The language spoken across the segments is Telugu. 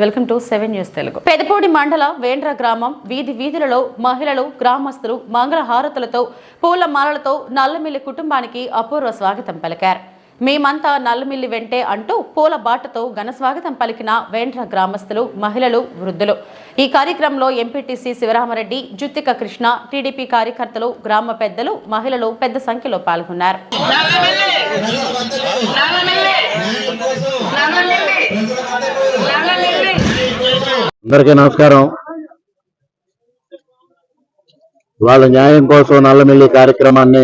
Welcome to seven news Telugu. Pedapudi మండల వేండ్ర గ్రామం వీధి వీధులలో మహిళలు గ్రామస్తులు మంగళ హారతులతో పూల మాలలతో నల్లమిల్లి కుటుంబానికి అపూర్వ స్వాగతం పలికారు. మేమంతా నల్లమిల్లి వెంటే అంటూ పూల బాటతో ఘన స్వాగతం పలికిన వేండ్ర గ్రామస్తులు మహిళలు వృద్ధులు. ఈ కార్యక్రమంలో ఎంపీటీసీ శివరామరెడ్డి జుత్తిక కృష్ణ టీడీపీ కార్యకర్తలు గ్రామ పెద్దలు మహిళలు పెద్ద సంఖ్యలో పాల్గొన్నారు. అందరికీ నమస్కారం. వాళ్ళ న్యాయం కోసం నల్లమిల్లి కార్యక్రమాన్ని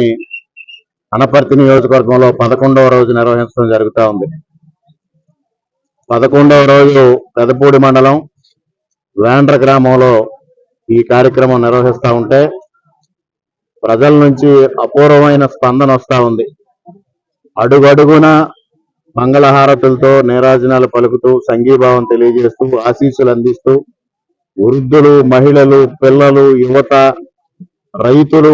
అనపర్తి నియోజకవర్గంలో పదకొండవ రోజు నిర్వహించడం జరుగుతూ ఉంది. పదకొండవ రోజు పెదపూడి మండలం వేండ్ర గ్రామంలో ఈ కార్యక్రమం నిర్వహిస్తూ ఉంటే ప్రజల నుంచి అపూర్వమైన స్పందన వస్తూ ఉంది. అడుగడుగున మంగళహారతులతో నేరాజనాలు పలుకుతూ సంఘీభావం తెలియజేస్తూ ఆశీస్సులు అందిస్తూ వృద్ధులు మహిళలు పిల్లలు యువత రైతులు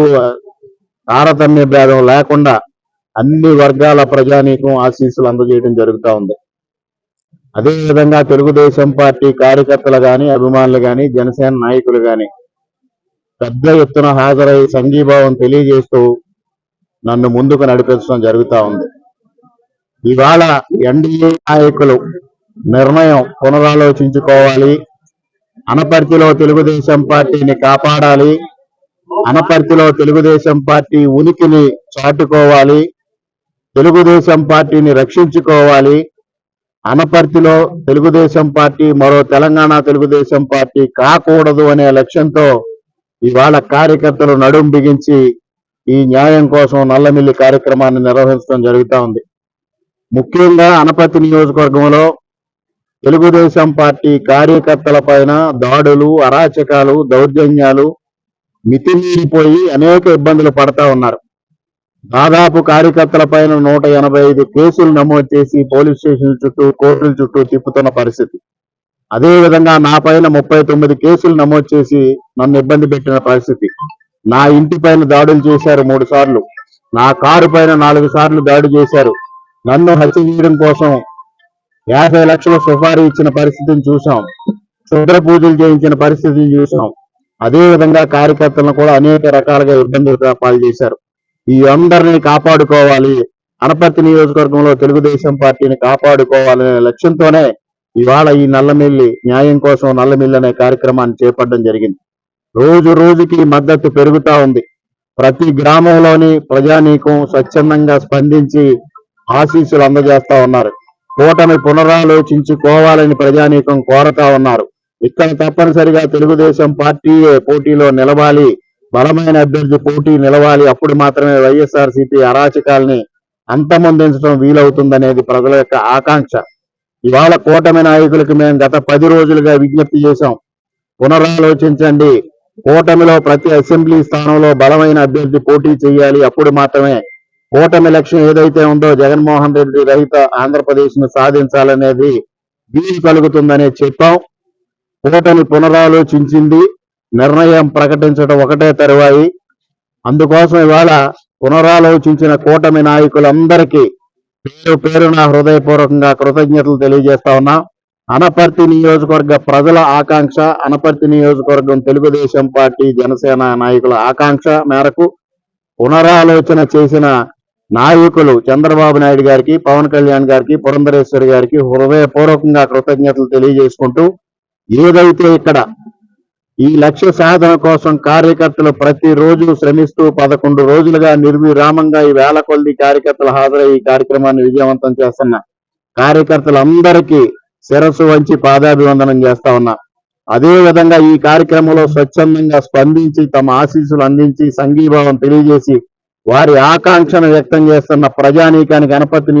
తారతమ్య భేదం లేకుండా అన్ని వర్గాల ప్రజానీకం ఆశీస్సులు అందజేయడం జరుగుతూ ఉంది. అదేవిధంగా తెలుగుదేశం పార్టీ కార్యకర్తలు కానీ అభిమానులు కానీ జనసేన నాయకులు కానీ పెద్ద ఎత్తున హాజరై సంఘీభావం తెలియజేస్తూ నన్ను ముందుకు నడిపించడం జరుగుతూ ఉంది. ఇవాళ ఎన్డీఏ నాయకులు నిర్ణయం పునరాలోచించుకోవాలి. అనపర్తిలో తెలుగుదేశం పార్టీని కాపాడాలి. అనపర్తిలో తెలుగుదేశం పార్టీ ఉనికిని చాటుకోవాలి. తెలుగుదేశం పార్టీని రక్షించుకోవాలి. అనపర్తిలో తెలుగుదేశం పార్టీ మరో తెలంగాణ తెలుగుదేశం పార్టీ కాకూడదు అనే లక్ష్యంతో ఇవాళ కార్యకర్తలు నడుం బిగించి ఈ న్యాయం కోసం నల్లమిల్లి కార్యక్రమాన్ని నిర్వహించడం జరుగుతూ ఉంది. ముఖ్యంగా అనపతి నియోజకవర్గంలో తెలుగుదేశం పార్టీ కార్యకర్తల పైన దాడులు అరాచకాలు దౌర్జన్యాలు మితిమీరిపోయి అనేక ఇబ్బందులు పడతా ఉన్నారు. దాదాపు కార్యకర్తల పైన నూట ఎనభై ఐదు కేసులు నమోదు చేసి పోలీస్ స్టేషన్ చుట్టూ కోర్టుల చుట్టూ తిప్పుతున్న పరిస్థితి. అదే విధంగా నా పైన ముప్పై తొమ్మిది కేసులు నమోదు చేసి నన్ను ఇబ్బంది పెట్టిన పరిస్థితి. నా ఇంటి పైన దాడులు చేశారు మూడు సార్లు. నా కారు పైన నాలుగు సార్లు దాడి చేశారు. నన్ను హత్య చేయడం కోసం యాభై లక్షల సుపారీ ఇచ్చిన పరిస్థితిని చూసాం క్షుద్ర పూజలు చేయించిన పరిస్థితిని చూసాం అదే విధంగా కార్యకర్తలను కూడా అనేక రకాలుగా ఇబ్బందులు పాలు చేశారు. ఈ అందరినీ కాపాడుకోవాలి. అనపర్తి నియోజకవర్గంలో తెలుగుదేశం పార్టీని కాపాడుకోవాలనే లక్ష్యంతోనే ఇవాళ ఈ నల్లమిల్లి న్యాయం కోసం నల్లమిల్లి అనే కార్యక్రమాన్ని చేపట్టడం జరిగింది. రోజు రోజుకి మద్దతు పెరుగుతా ఉంది. ప్రతి గ్రామంలోని ప్రజానీకం స్వచ్ఛందంగా స్పందించి ఆశీస్సులు అందజేస్తా ఉన్నారు. కూటమి పునరాలోచించుకోవాలని ప్రజానీకం కోరతా ఉన్నారు. ఇక్కడ తప్పనిసరిగా తెలుగుదేశం పార్టీ పోటీలో నిలవాలి బలమైన అభ్యర్థి పోటీ నిలవాలి అప్పుడు మాత్రమే వైఎస్ఆర్ సిపి అరాచకాల్ని అంతమొందించడం వీలవుతుందనేది ప్రజల యొక్క ఆకాంక్ష. ఇవాళ కూటమి నాయకులకు మేము గత పది రోజులుగా విజ్ఞప్తి చేశాం. పునరాలోచించండి. కూటమిలో ప్రతి అసెంబ్లీ స్థానంలో బలమైన అభ్యర్థి పోటీ చేయాలి అప్పుడు మాత్రమే కూటమి లక్ష్యం ఏదైతే ఉందో జగన్మోహన్ రెడ్డి రహిత ఆంధ్రప్రదేశ్ను సాధించాలనేది వీలు కలుగుతుందనే చెప్పాం. కూటమి పునరాలోచించింది. నిర్ణయం ప్రకటించడం ఒకటే తరువాయి. అందుకోసం ఇవాళ పునరాలోచించిన కూటమి నాయకులందరికీ పేరు పేరున హృదయపూర్వకంగా కృతజ్ఞతలు తెలియజేస్తా ఉన్నా. అనపర్తి నియోజకవర్గ ప్రజల ఆకాంక్ష అనపర్తి నియోజకవర్గం తెలుగుదేశం పార్టీ జనసేన నాయకుల ఆకాంక్ష మేరకు పునరాలోచన చేసిన నాయకులు చంద్రబాబు నాయుడు గారికి పవన్ కళ్యాణ్ గారికి పురంధరేశ్వరి గారికి హృదయపూర్వకంగా కృతజ్ఞతలు తెలియజేసుకుంటూ ఏదైతే ఇక్కడ ఈ లక్ష్య సాధన కోసం కార్యకర్తలు ప్రతిరోజు శ్రమిస్తూ పదకొండు రోజులుగా నిర్విరామంగా ఈ వేల కొద్ది కార్యకర్తలు హాజరై ఈ కార్యక్రమాన్ని విజయవంతం చేస్తున్న కార్యకర్తలందరికీ శిరస్సు వంచి పాదాభివందనం చేస్తా ఉన్నా. అదే విధంగా ఈ కార్యక్రమంలో స్వచ్ఛందంగా స్పందించి తమ ఆశీస్సులు అందించి సంఘీభావం తెలియజేసి వారి ఆకాంక్షను వ్యక్తం చేస్తున్న ప్రజానీకానికి గణపతిని